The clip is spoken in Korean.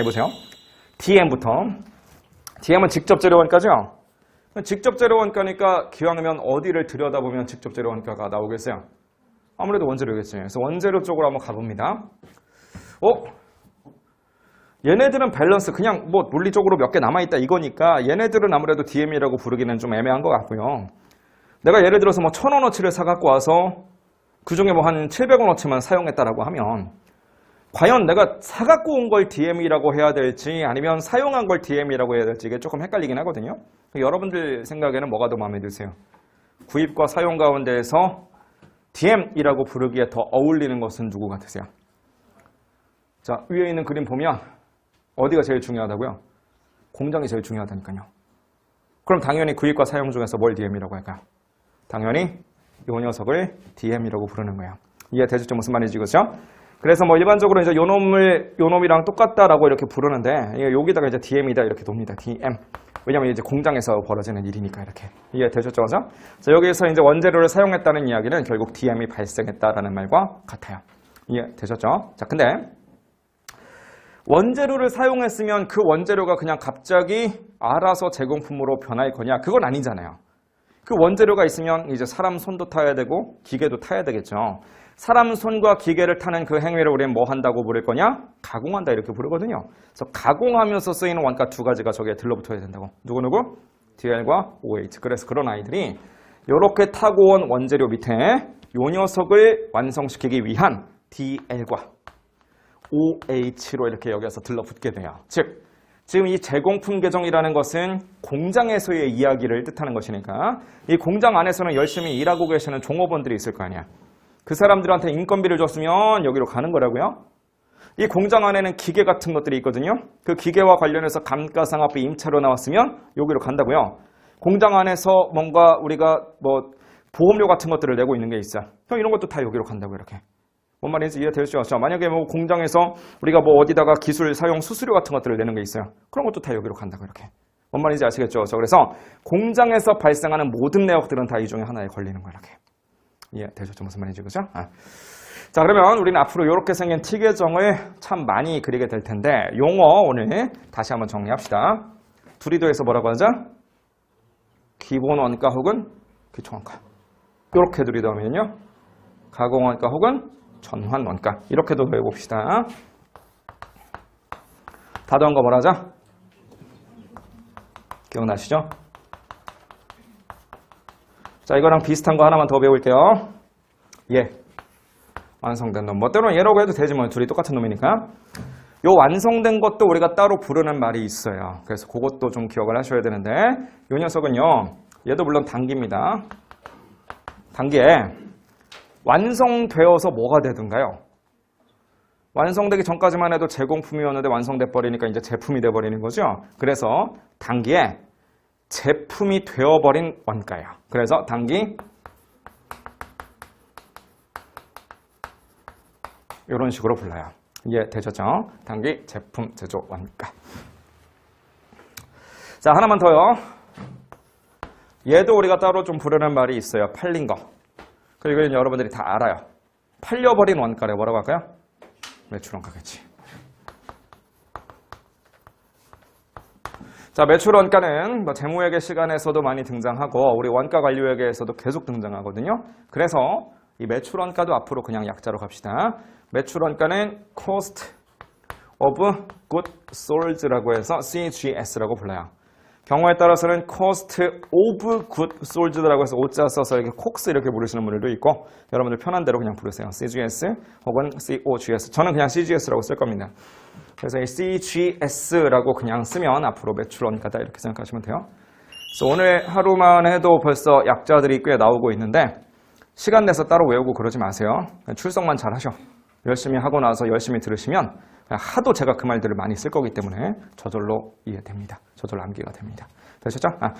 자, 해보세요. DM부터. DM은 직접 재료 원가죠? 직접 재료 원가니까 기왕이면 어디를 들여다보면 직접 재료 원가가 나오겠어요? 아무래도 원재료겠죠. 그래서 원재료 쪽으로 한번 가봅니다. 어? 얘네들은 밸런스 그냥 뭐 논리적으로 몇 개 남아있다 이거니까 얘네들은 아무래도 DM이라고 부르기는 좀 애매한 것 같고요. 내가 예를 들어서 뭐 천원어치를 사갖고 와서 그 중에 뭐 한 700원어치만 사용했다라고 하면 과연 내가 사갖고 온 걸 DM이라고 해야 될지 아니면 사용한 걸 DM이라고 해야 될지 이게 조금 헷갈리긴 하거든요. 여러분들 생각에는 뭐가 더 마음에 드세요? 구입과 사용 가운데에서 DM이라고 부르기에 더 어울리는 것은 누구 같으세요? 자, 위에 있는 그림 보면 어디가 제일 중요하다고요? 공장이 제일 중요하다니까요. 그럼 당연히 구입과 사용 중에서 뭘 DM이라고 할까요? 당연히 요 녀석을 DM이라고 부르는 거예요. 이해되시죠? 무슨 말인지 그죠? 그래서 뭐 일반적으로 이제 요 놈을 요 놈이랑 똑같다라고 이렇게 부르는데 여기다가 이제 DM이다 이렇게 돕니다. DM. 왜냐면 이제 공장에서 벌어지는 일이니까 이렇게 이해되셨죠? 그죠? 자, 여기서 이제 원재료를 사용했다는 이야기는 결국 DM이 발생했다라는 말과 같아요. 이해되셨죠? 자, 근데 원재료를 사용했으면 그 원재료가 그냥 갑자기 알아서 제공품으로 변할 거냐? 그건 아니잖아요. 그 원재료가 있으면 이제 사람 손도 타야 되고 기계도 타야 되겠죠. 사람 손과 기계를 타는 그 행위를 우리는 뭐 한다고 부를 거냐? 가공한다 이렇게 부르거든요. 그래서 가공하면서 쓰이는 원가 두 가지가 저기에 들러붙어야 된다고. 누구누구? DL과 OH. 그래서 그런 아이들이 이렇게 타고 온 원재료 밑에 요 녀석을 완성시키기 위한 DL과 OH로 이렇게 여기서 들러붙게 돼요. 즉, 지금 이 제공품 계정이라는 것은 공장에서의 이야기를 뜻하는 것이니까 이 공장 안에서는 열심히 일하고 계시는 종업원들이 있을 거 아니야. 그 사람들한테 인건비를 줬으면 여기로 가는 거라고요. 이 공장 안에는 기계 같은 것들이 있거든요. 그 기계와 관련해서 감가상각비 임차로 나왔으면 여기로 간다고요. 공장 안에서 뭔가 우리가 뭐 보험료 같은 것들을 내고 있는 게 있어. 형 이런 것도 다 여기로 간다고 이렇게. 뭔 말인지 이해되시죠? 자, 만약에 뭐 공장에서 우리가 뭐 어디다가 기술 사용 수수료 같은 것들을 내는 게 있어요. 그런 것도 다 여기로 간다고 이렇게. 뭔 말인지 아시겠죠? 저 그래서 공장에서 발생하는 모든 내역들은 다 이 중에 하나에 걸리는 거예요. 이렇게. 이해되셨죠? 무슨 말인지 그죠? 아. 자, 그러면 우리는 앞으로 이렇게 생긴 T 계정을 참 많이 그리게 될 텐데 용어 오늘 다시 한번 정리합시다. 둘이도에서 뭐라고 하죠? 기본 원가 혹은 기초 원가. 이렇게 둘이도 하면요. 가공 원가 혹은 전환 원가 이렇게도 해봅시다. 다더한 거 뭐라죠? 기억나시죠? 자 이거랑 비슷한 거 하나만 더 배울게요. 예. 완성된 놈. 뭐 때로는 얘라고 해도 되지 뭐 둘이 똑같은 놈이니까. 요 완성된 것도 우리가 따로 부르는 말이 있어요. 그래서 그것도 좀 기억을 하셔야 되는데 요 녀석은요. 얘도 물론 단기입니다. 단기에 완성되어서 뭐가 되든가요? 완성되기 전까지만 해도 제공품이었는데 완성돼 버리니까 이제 제품이 돼 버리는 거죠. 그래서 단기에 제품이 되어버린 원가예요. 그래서 단기 이런 식으로 불러요. 이해되셨죠? 단기 제품 제조 원가. 자 하나만 더요. 얘도 우리가 따로 좀 부르는 말이 있어요. 팔린 거. 그리고 여러분들이 다 알아요. 팔려버린 원가를 뭐라고 할까요? 매출 원가겠지. 자, 매출 원가는 뭐 재무회계 시간에서도 많이 등장하고 우리 원가 관리회계에서도 계속 등장하거든요. 그래서 이 매출 원가도 앞으로 그냥 약자로 갑시다. 매출 원가는 cost of good solds라고 해서 CGS라고 불러요. 경우에 따라서는 cost of good solds라고 해서 오자 써서 이렇게 cox 이렇게 부르시는 분들도 있고 여러분들 편한 대로 그냥 부르세요. CGS 혹은 COGS. 저는 그냥 CGS라고 쓸 겁니다. 그래서 이 CGS라고 그냥 쓰면 앞으로 매출 원가다 이렇게 생각하시면 돼요. 그래서 오늘 하루만 해도 벌써 약자들이 꽤 나오고 있는데 시간 내서 따로 외우고 그러지 마세요. 출석만 잘 하셔. 열심히 하고 나서 열심히 들으시면 하도 제가 그 말들을 많이 쓸 거기 때문에 저절로 이해됩니다. 저절로 암기가 됩니다. 되셨죠? 아,